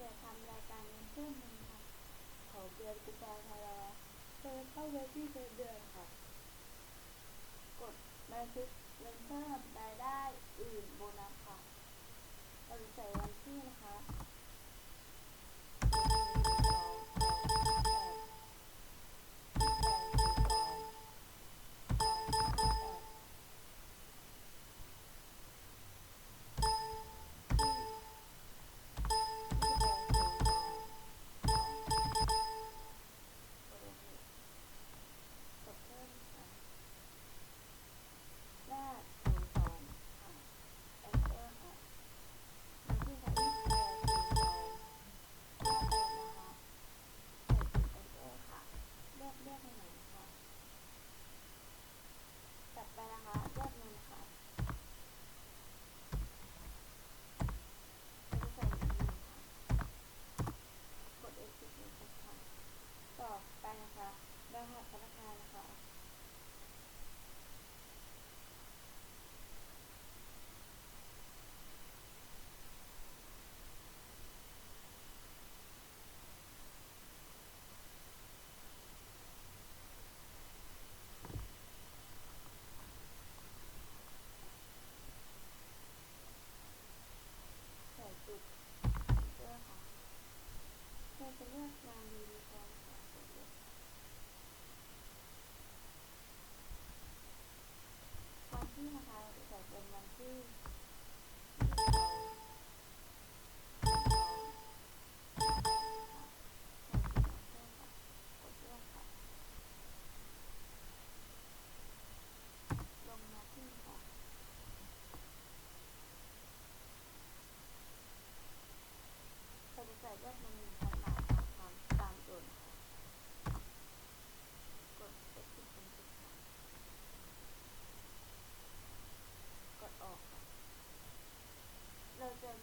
จะทำรายการเงินเพิ่มหนึ่งค่ะของเดือนกุมภาพันธ์เธอเข้าไปที่เดือน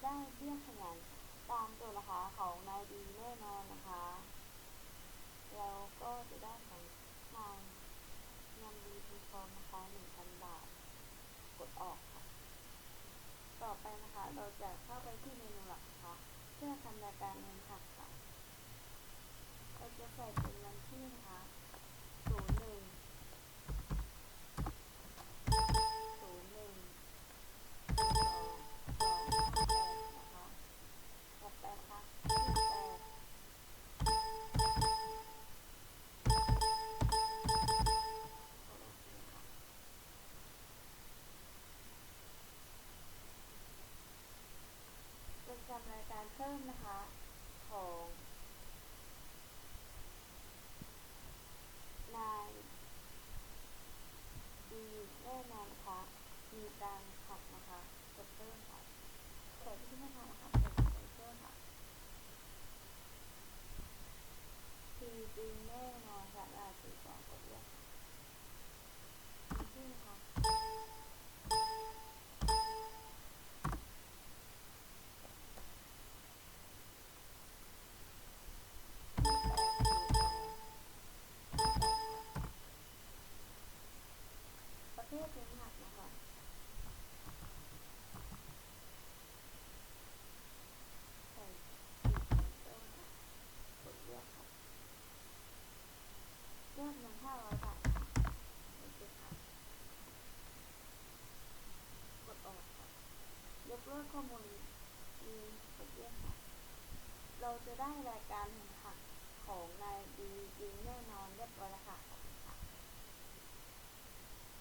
ได้เบี้ยขยันตามตัวราคาของนายดีแน่นอนนะคะเราก็จะได้ของนายงานดีทีฟอร์มนะคะหนึ่งพันบาท กดออกค่ะ ต่อไปนะคะเราจะเข้าไปที่เมนูหลักนะคะเพื่อทำรายการเงินหักค่ะเราจะใส่เป็นวันที่นะคะ การเพิ่มนะคะของนาย เลือกเงินห้าร้อยบาทโอค่ะกดออกค่ะยกเลิกข้อมูลมีกเลือกค่ะ เราจะได้รายการหักของนายดีจริงแน่นอนเรียบร้อยแล้วค่ะ